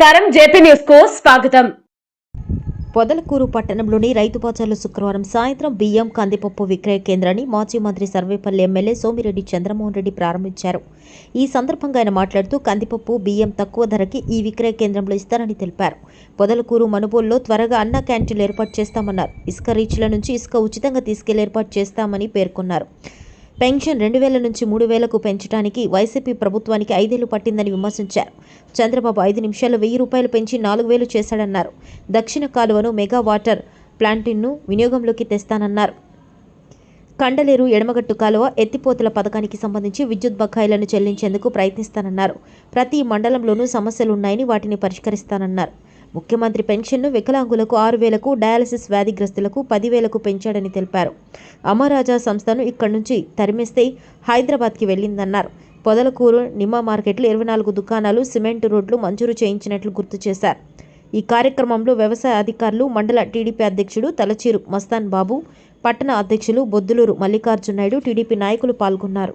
నమస్కారం. జేపీ న్యూస్కు స్వాగతం. పొదలకూరు పట్టణంలోని రైతు బజార్లో శుక్రవారం సాయంత్రం బియ్యం కందిపప్పు విక్రయ కేంద్రాన్ని మాజీ మంత్రి సర్వేపల్లి ఎమ్మెల్యే సోమిరెడ్డి చంద్రమోహన్ రెడ్డి ప్రారంభించారు. ఈ సందర్భంగా ఆయన మాట్లాడుతూ కందిపప్పు బియ్యం తక్కువ ధరకి ఈ విక్రయ కేంద్రంలో ఇస్తారని తెలిపారు. పొదలకూరు మనుబోల్లో త్వరగా అన్న క్యాంటీన్లు ఏర్పాటు చేస్తామన్నారు. ఇసుక రీచ్ల నుంచి ఇసుక ఉచితంగా తీసుకెళ్ళి ఏర్పాటు చేస్తామని పేర్కొన్నారు. పెన్షన్ రెండు వేల నుంచి మూడు వేలకు పెంచడానికి వైసీపీ ప్రభుత్వానికి ఐదేళ్ళు పట్టిందని విమర్శించారు. చంద్రబాబు ఐదు నిమిషాల్లో వెయ్యి రూపాయలు పెంచి నాలుగు వేలు చేశాడన్నారు. దక్షిణ కాలువను మెగా వాటర్ ప్లాంటిన్ను వినియోగంలోకి తెస్తానన్నారు. కండలేరు ఎడమగట్టు కాలువ ఎత్తిపోతల పథకానికి సంబంధించి విద్యుత్ బకాయిలను చెల్లించేందుకు ప్రయత్నిస్తానన్నారు. ప్రతి మండలంలోనూ సమస్యలున్నాయని వాటిని పరిష్కరిస్తానన్నారు. ముఖ్యమంత్రి పెన్షన్ను వికలాంగులకు ఆరు వేలకు డయాలసిస్ వ్యాధిగ్రస్తులకు పదివేలకు పెంచాడని తెలిపారు. అమరాజా సంస్థను ఇక్కడి నుంచి తరిమేస్తే హైదరాబాద్కి వెళ్ళిందన్నారు. పొదలకూరు నిమ్మ మార్కెట్లో ఇరవై నాలుగు దుకాణాలు సిమెంట్ రోడ్లు మంజూరు చేయించినట్లు గుర్తు చేశారు. ఈ కార్యక్రమంలో వ్యవసాయ అధికారులు మండల టీడీపీ అధ్యక్షుడు తలచీరు మస్తాన్ బాబు పట్టణ అధ్యక్షులు బొద్దులూరు మల్లికార్జునాయుడు టీడీపీ నాయకులు పాల్గొన్నారు.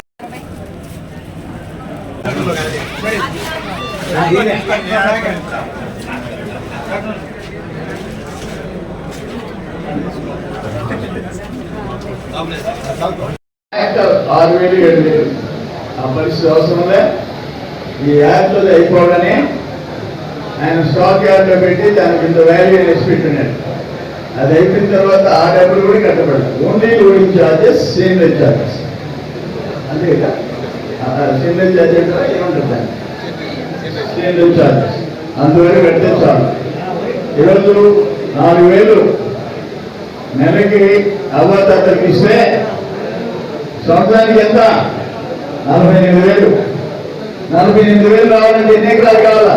ఆరు వేలు ఏడు వేలు ఆ పరిస్థితి అవసరంలే ఈ యాప్లో అయిపోగానే ఆయన స్టాక్ యార్డ్లో పెట్టి దానికి ఇంత వాల్యూ అనేసి పెట్టినాడు అది అయిపోయిన తర్వాత ఆ డబ్బులు కూడా కట్టబడదు ఓన్లీ లోడింగ్ చార్జెస్ సేమ్లెస్ చార్జెస్ అంతే కదా సేమ్లెస్ చార్జెస్ ఏమంటారు దాన్ని? సేమ్లెస్ చార్జెస్ అందువల్ల కడితే చాలు ఈరోజు నాలుగు వేలు నెలకి అవ్వతాతలకు ఇస్తే సంవత్సరానికి ఎంత? నలభై ఎనిమిది వేలు. నలభై ఎనిమిది వేలు రావాలంటే ఎన్ని ఎకరాలు కావాలా?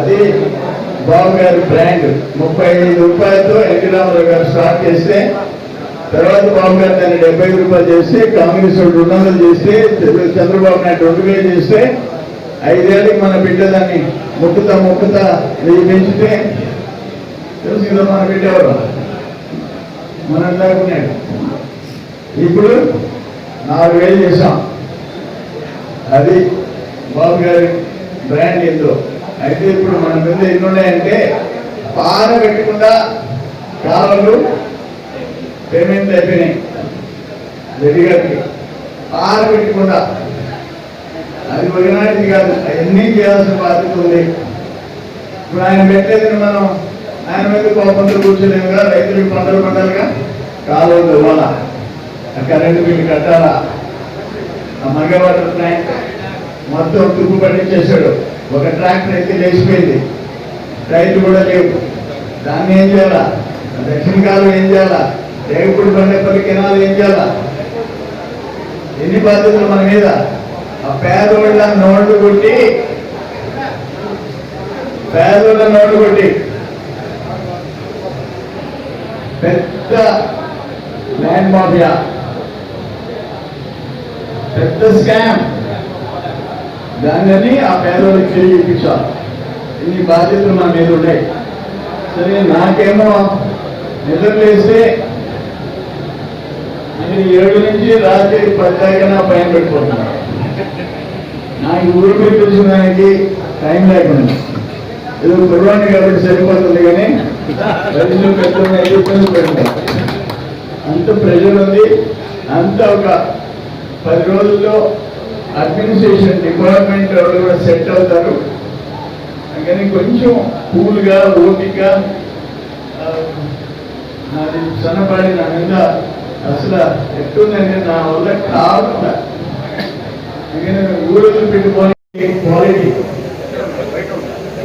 అది బాబు గారి బ్రాండ్. ముప్పై ఐదు రూపాయలతో ఎన్టీ రామారావు గారు స్టార్ట్ చేస్తే తర్వాత బాబు గారు దాన్ని డెబ్బై ఐదు రూపాయలు చేస్తే కాంగ్రెస్ రెండు వందలు చేస్తే చంద్రబాబు నాయుడు రెండు వేలు చేస్తే ఐదేళ్ళకి మన బిడ్డ దాన్ని మొక్కుతా మొక్కుతా వెయ్యి పెంచితే తెలుసు కదా మన బిడ్డ ఎవరు? మన ఉన్నాడు. ఇప్పుడు నాలుగు వేలు చేసాం అది బాబు గారి బ్రాండ్ ఏందో. అయితే ఇప్పుడు మన మీద ఎన్ని ఉన్నాయంటే పార పెట్టకుండా కాలంలో పేమెంట్ అయిపోయినాయి. రెడ్డి గారికి పార పెట్టకుండా అది ఒకనాటిది కాదు అవన్నీ చేయాల్సిన బాధ్యత ఉంది. ఇప్పుడు ఆయన పెట్టేది మనం ఆయన మీద కోపంతో కూర్చోలేముగా రైతులకు పంటలు పండాలిగా? కాలువలు ఇవ్వాలా కరెంటు బిల్లు కట్టాలా? ఆ మగ వాటర్ ప్లాంట్ మొత్తం తుప్పు పట్టించేశాడు. ఒక ట్రాక్టర్ అయితే లేచిపోయింది. రైతు కూడా లేవు. దాన్ని ఏం చేయాలా? దక్షిణ కాలం ఏం చేయాలా? రేగుపూడి బండపల్లి కెనాలు ఏం చేయాలా? ఎన్ని బాధ్యతలు మన మీద? పేదోళ్ళ నోళ్ళు కొట్టి. పేదోళ్ళ నోళ్ళు కొట్టి. పెద్ద ల్యాండ్ మాఫియా. పెద్ద స్కామ్. దాన్ని ఆ పేదోళ్ళకి తిరిగి ఇప్పించాలి ఇన్ని బాధ్యతలు మన మీద ఉన్నాయి సరే నాకేమో నిద్రలేస్తే నేను ఏడు నుంచి రాత్రి పది దాకా నా పెట్టుకుంటున్నాను నాకు ఊరు మీద తెలిసిన దానికి టైం లేకుండా. ఏదో కుర్రాన్ని కాబట్టి సరిపోతుంది కానీ వయసులో పెట్టడం అయితే ఇబ్బంది అంత ప్రెజర్ ఉంది అంత ఒక పది రోజుల్లో అడ్మినిస్ట్రేషన్ డిపార్ట్మెంట్ వాళ్ళు కూడా సెట్ అవుతారు. అందుకని కొంచెం కూల్గా ఓపిక నాది సన్నపడి నా మీద అసలు ఎట్టుందంటే నా వల్ల కాకుండా అందుకని ఊరిలో పెట్టుకొని క్వాలిటీ.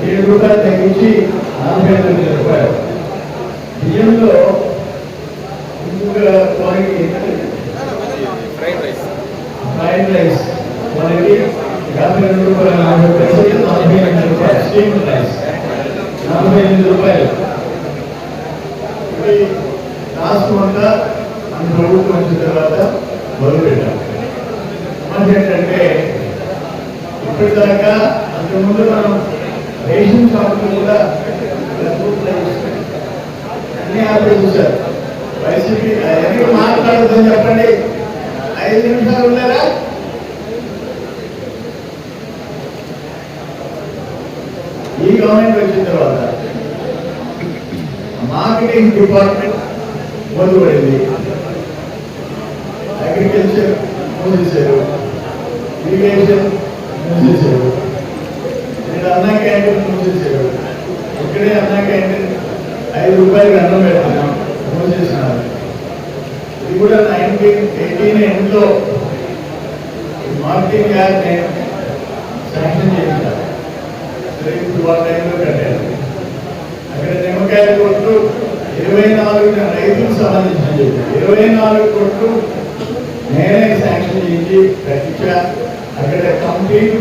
ఏడు రూపాయలు తగ్గించి నలభై తొమ్మిది రూపాయలు బియ్యంలో ఇంకొక క్వాలిటీ ఏంటంటే fried rice. Fried rice quality యాభై రెండు రూపాయలు నలభై పైసలు నలభై ఎనిమిది రూపాయలు స్టీమ్ రైస్ నలభై ఎనిమిది రూపాయలు. రాష్ట్రం అంతా మన ప్రభుత్వం వచ్చిన తర్వాత మరి ఇప్పటిదాకా అంతకుముందు మనం రేషన్ షాపులు కూడా అన్ని ఆపే చూశారు. వైసీపీ అవన్నీ మాట్లాడదని చెప్పండి. ఐదు నిమిషాలు ఉన్నారా? ఈ గవర్నమెంట్ వచ్చిన తర్వాత మార్కెటింగ్ డిపార్ట్మెంట్ మొదలుపడింది. అగ్రికల్చర్ మూసేశారు. ఇరిగేషన్ మూసేశారు ఇక్కడ అన్నా క్యాంటీన్ ఇక్కడే అన్నా క్యాంటీన్ ఐదు రూపాయలకి అన్నం పెడుతున్నాం. మూసేసినారు ఇది కూడా నైన్టీన్ ఎయిటీన్ ఎండ్లో మార్కెటింగ్ యాక్ట్ శాంక్షన్ చేసినారు సరే ఇప్పుడు టైంలో కట్టారు. అక్కడ నిమ్మకాయల కొట్టు ఇరవై నాలుగు రైతులకు సంబంధించిన ఇరవై నాలుగు కొట్టు నేనే శాంక్షన్ చేసి కట్టించా. అక్కడ కంప్లీట్